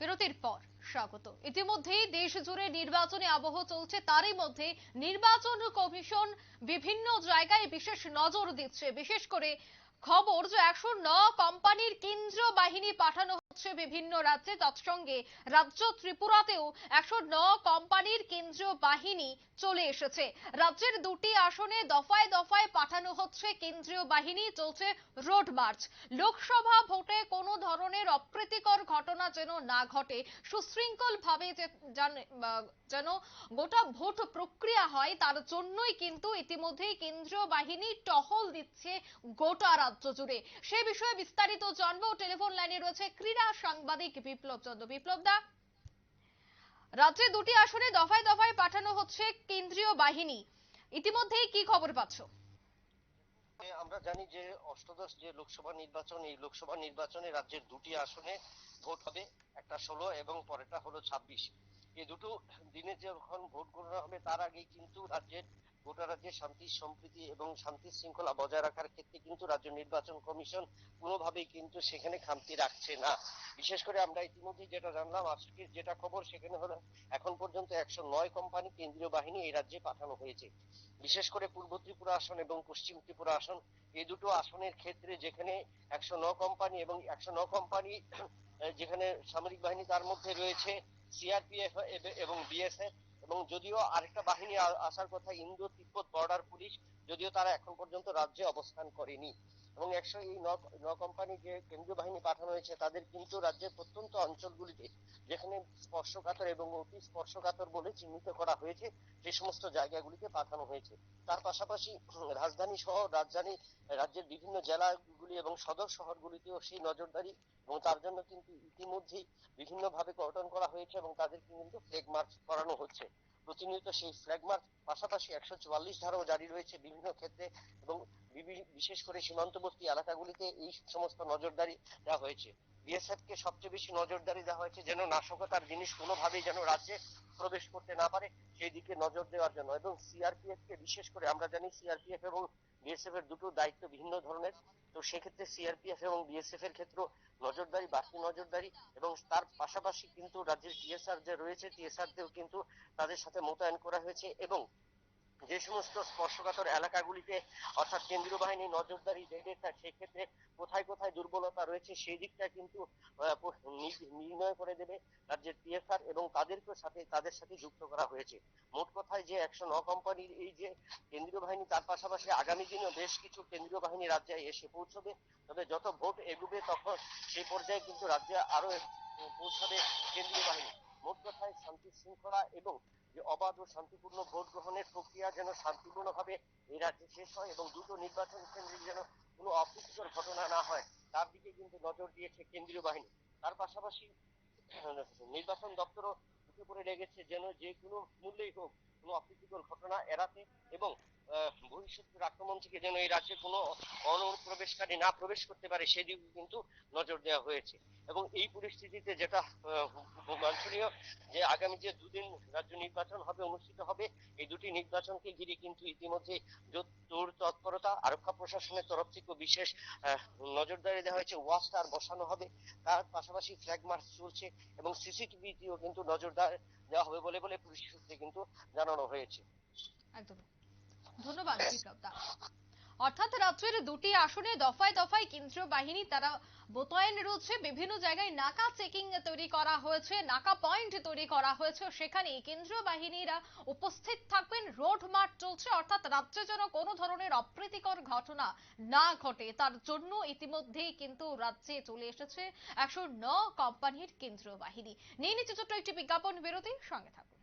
বিরতির পর স্বাগত। ইতিমধ্যেই দেশ জুড়ে নির্বাচনে আবহ চলছে, তারই মধ্যে নির্বাচন কমিশন বিভিন্ন জায়গায় বিশেষ নজর দিচ্ছে। বিশেষ করে খবর যে একশো কোম্পানির কেন্দ্রীয় বাহিনী পাঠানো হচ্ছে বিভিন্ন রাজ্যে, তৎসঙ্গে রাজ্য ত্রিপুরাতেও একশো ন কোম্পানির কেন্দ্রীয় বাহিনী চলে এসেছে। রাজ্যের দুটি আসনে দফায় দফায় পাঠানো হচ্ছে কেন্দ্রীয় বাহিনী, চলছে রোড মার্চ। লোকসভা ভোটে কোনো ধরনের অপ্রীতিকর ঘটনা যেন না ঘটে সুশৃঙ্খল ভাবে যেন গোটা ভোট প্রক্রিয়া হয়, তার জন্যই কিন্তু ইতিমধ্যেই কেন্দ্রীয় বাহিনী টহল দিচ্ছে গোটা রাজ্য জুড়ে। সে বিষয়ে বিস্তারিত জানব। টেলিফোন লাইনে রয়েছে ক্রীড়া সাংবাদিক বিপ্লব চন্দ্র। বিপ্লব দা রাজ্যে দুটি আসনে দফায় দফায় পাঠানো হচ্ছে কেন্দ্রীয় বাহিনী। ইতিমধ্যেই কি খবর পাচ্ছ? আমরা জানি যে অষ্টদশ যে লোকসভা নির্বাচন, এই লোকসভা নির্বাচনে রাজ্যের দুটি আসনে ভোট হবে, একটা ষোলো এবং পরেরটা হলো ছাব্বিশ। এই দুটো দিনে যখন ভোট গণনা হবে, তার আগেই কিন্তু রাজ্যের গোটা রাজ্যে শান্তি, সম্প্রীতি এবং শান্তি শৃঙ্খলা বজায় রাখার ক্ষেত্রে কিন্তু রাজ্য নির্বাচন কমিশন কোনোভাবেই কিন্তু সেখানে খামতি রাখছে না। বিশেষ করে আমরা ইতিমধ্যে যেটা জানলাম, আজকের যেটা খবর, সেখানে হলো এখন পর্যন্ত একশো নয় কোম্পানি কেন্দ্রীয় বাহিনী এই রাজ্যে পাঠানো হয়েছে। বিশেষ করে পূর্ব ত্রিপুরা আসন এবং পশ্চিম ত্রিপুরা আসন, এই দুটো আসনের ক্ষেত্রে যেখানে একশো ন কোম্পানি এবং একশো ন কোম্পানি যেখানে সামরিক বাহিনী তার মধ্যে রয়েছে, সিআরপিএফ এবং বিএসএফ এবং যদিও আরেকটা বাহিনী আসার কথা, ইন্দো তিব্বত বর্ডার পুলিশ, যদিও তারা এখন পর্যন্ত রাজ্যে অবস্থান করেনি। এবং একশো এই ন কোম্পানি যে কেন্দ্রীয় বাহিনী পাঠানো হয়েছে, তাদের কিন্তু রাজ্যের প্রত্যন্ত অঞ্চলগুলিতে, যেখানে স্পর্শকাতর এবং অতি স্পর্শকাতর বলে চিহ্নিত করা হয়েছে যে সমস্ত জায়গাগুলিতে পাঠানো হয়েছে। তার পাশাপাশি রাজধানী সহ রাজধানী রাজ্যের বিভিন্ন জেলাগুলি এবং সদর শহরগুলিতেও সেই নজরদারি এবং তার জন্য কিন্তু ইতিমধ্যেই বিভিন্নভাবে গঠন করা হয়েছে এবং তাদেরকে কিন্তু ফ্লেগ মার্চ করানো হচ্ছে। প্রতিনিয়ত সেই ফ্ল্যাগ মার্চ পাশাপাশি একশো চুয়াল্লিশ ধারাও জারি রয়েছে বিভিন্ন ক্ষেত্রে এবং বিশেষ করে সীমান্তবর্তী এলাকাগুলিতে এই সমস্ত নজরদারি দেওয়া হয়েছে। বিএসএফ কে সবচেয়ে বেশি নজরদারি দেওয়া হয়েছে যেন নাশকতার জিনিস কোনোভাবেই যেন রাজ্যে প্রবেশ করতে না পারে, সেই দিকে নজর দেওয়ার জন্য। এবং সিআরপিএফ কে বিশেষ করে আমরা জানি সিআরপিএফ এবং বিএসএফ এর দুটো দায়িত্ব ভিন্ন ধরনের। তো সেক্ষেত্রে সিআরপিএফ এবং বিএসএফ এর ক্ষেত্রে নজরদারি বাড়তি নজরদারি এবং তার পাশাপাশি কিন্তু রাজ্যের টিএসআর যে রয়েছে টিএসআর দেও কিন্তু তাদের সাথে মোতায়েন করা হয়েছে এবং যে সমস্ত স্পর্শকাতর এলাকাগুলিতে অর্থাৎ কেন্দ্রীয় বাহিনী নজরদারি দেবে সেক্ষেত্রে কোথায় কোথায় দুর্বলতা রয়েছে সেই দিকটা কিন্তু নির্ণয় করে দেবে রাজ্যের টিএসআর এবং তাদেরকে সাথে, তাদের সাথে যুক্ত করা হয়েছে। মোট কথায় যে একশো ন কোম্পানির এই যে কেন্দ্রীয় বাহিনী তার পাশাপাশি আগামী দিনেও বেশ কিছু কেন্দ্রীয় বাহিনী রাজ্যে এসে পৌঁছবে। তবে যত ভোট এগুবে তখন সেই পর্যায়ে কিন্তু রাজ্যে আরও পৌঁছাবে কেন্দ্রীয় বাহিনী মোট কথায় শান্তি শৃঙ্খলা এবং যে অবাধ ও শান্তিপূর্ণ ভোট গ্রহণের প্রক্রিয়া যেন শান্তিপূর্ণভাবে এই রাজ্যে শেষ হয় এবং দুটো নির্বাচন কেন্দ্রে যেন কোনো অপ্রীতিকর ঘটনা না হয়, তার দিকে কিন্তু নজর দিয়েছে কেন্দ্রীয় বাহিনী। তার পাশাপাশি নির্বাচন দপ্তরও উঠে পড়ে লেগেছে যেন যে কোনো মূল্যেই হোক কোনো অপ্রীতিকর ঘটনা এড়াতে এবং ভবিষ্যতের আক্রমণ থেকে যেন এই রাজ্যে কোনো অনুপ্রবেশকারী না প্রবেশ করতে পারে সেদিকে কিন্তু নজর দেওয়া হয়েছে। এবং এই পরিস্থিতিতে যেটা বাঞ্ছনীয় যে আগামী যে দুদিন রাজ্য নির্বাচন হবে, অনুষ্ঠিত হবে, এই দুটি নির্বাচনকে ঘিরে কিন্তু ইতিমধ্যে জোর তৎপরতা, আরক্ষা প্রশাসনের তরফ থেকে বিশেষ নজরদারি দেওয়া হয়েছে ওয়াচ টার বসানো হবে। তার পাশাপাশি ফ্ল্যাগ মার্চ চলছে এবং সিসিটিভিতেও কিন্তু নজরদার দেওয়া হবে বলে বলে পুলিশ সূত্রে কিন্তু জানানো হয়েছে। একদম। ধন্যবাদ বিপ্লব দা অর্থাৎ রাজ্যের দুটি আসনে দফায় দফায় কেন্দ্রীয় বাহিনী তারা মোতায়েন রয়েছে। বিভিন্ন জায়গায় নাকা চেকিং তৈরি করা হয়েছে, নাকা পয়েন্ট তৈরি করা হয়েছে। সেখানে কেন্দ্রীয় বাহিনীরা উপস্থিত থাকবেন। রোড মার্চ চলছে। অর্থাৎ রাজ্যে যেন কোনো ধরনের অপ্রীতিকর ঘটনা না ঘটে, তার জন্য ইতিমধ্যেই কিন্তু রাজ্যে চলে এসেছে একশো ন কোম্পানির কেন্দ্রীয় বাহিনী। নিয়ে নিচ্ছে ছোট্ট একটি বিজ্ঞাপন বিরতি। সঙ্গে থাকুন।